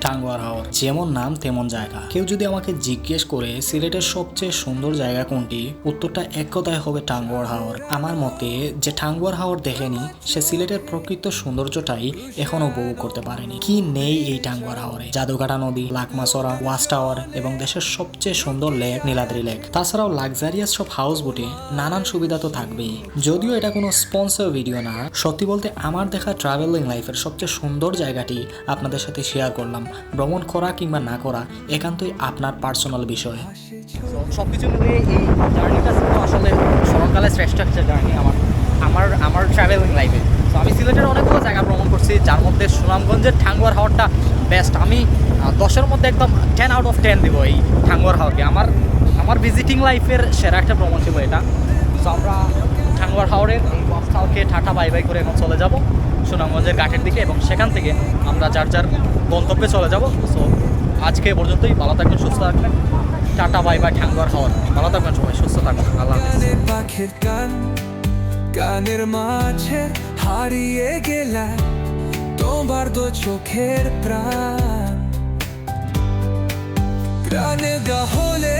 টাঙ্গুয়ার হাওর। যেমন নাম, তেমন জায়গা। কেউ যদি আমাকে জিজ্ঞেস করে, সিলেটের সবচেয়ে সুন্দর জায়গা কোনটি? উত্তরটা এক কথায় হবে টাঙ্গুয়ার হাওর। আমার মতে, যে টাঙ্গুয়ার হাওর দেখেনি, সে সিলেটের প্রকৃত সৌন্দর্যটাই এখনও উপভোগ করতে পারেনি। কি নেই এই টাঙ্গুয়ার হাওরে? জাদুঘাটা নদী লাকমাসরা ওয়াচ টাওয়ার এবং দেশের সবচেয়ে সুন্দর লেক, নীলাদ্রি লেক। তাছাড়াও লাক্সারিয়াস সব হাউস বোটে। নানান সুবিধা তো থাকবেই। যদিও এটা কোনো স্পন্সর ভিডিও না, সত্যি বলতে আমার দেখা ট্রাভেলিং লাইফের সবচেয়ে সুন্দর জায়গাটি আপনাদের সাথে শেয়ার করলাম। ভ্রমণ করা কিংবা না করা একান্তই আপনার পার্সোনাল বিষয়। সব কিছু মিলিয়ে এই জার্নিটা ছিল আসলে স্মরণকালে শ্রেষ্ঠ একটা জার্নি আমার আমার আমার ট্রাভেলিং লাইফে তো আমি সিলেটের অনেকগুলো জায়গা ভ্রমণ করছি, যার মধ্যে সুনামগঞ্জের ঠাঙ্গুয়ার হাওয়ারটা বেস্ট আমি দশের মধ্যে একদম টেন আউট অফ টেন দিব এই ঠাঙ্গুয়ার হাওয়ারকে আমার আমার ভিজিটিং লাইফের সেরা একটা ভ্রমণ ছিল এটা। তো আমরা ঠাঙ্গুয়ার হাওরের এই ওয়াস্তালকে ঠাটা বাই বাই করে এখন চলে যাব সুনামগঞ্জের ঘাটের দিকে এবং সেখান থেকে আমরা যার যার গন্তব্যে চলে যাব। সো আজকে পর্যন্তই। ভালো থাকবেন, সুস্থ থাকবেন। টাটা, বাই বাই ঠাঙ্গুয়ার হওয়ার। ভালো থাকবেন সবাই, সুস্থ থাকবেন। আল্লাহ পাখির গান, গানের মাঝে হারিয়ে গেলা তোমার দো চোখের প্রাণ। প্রাণে গাহলে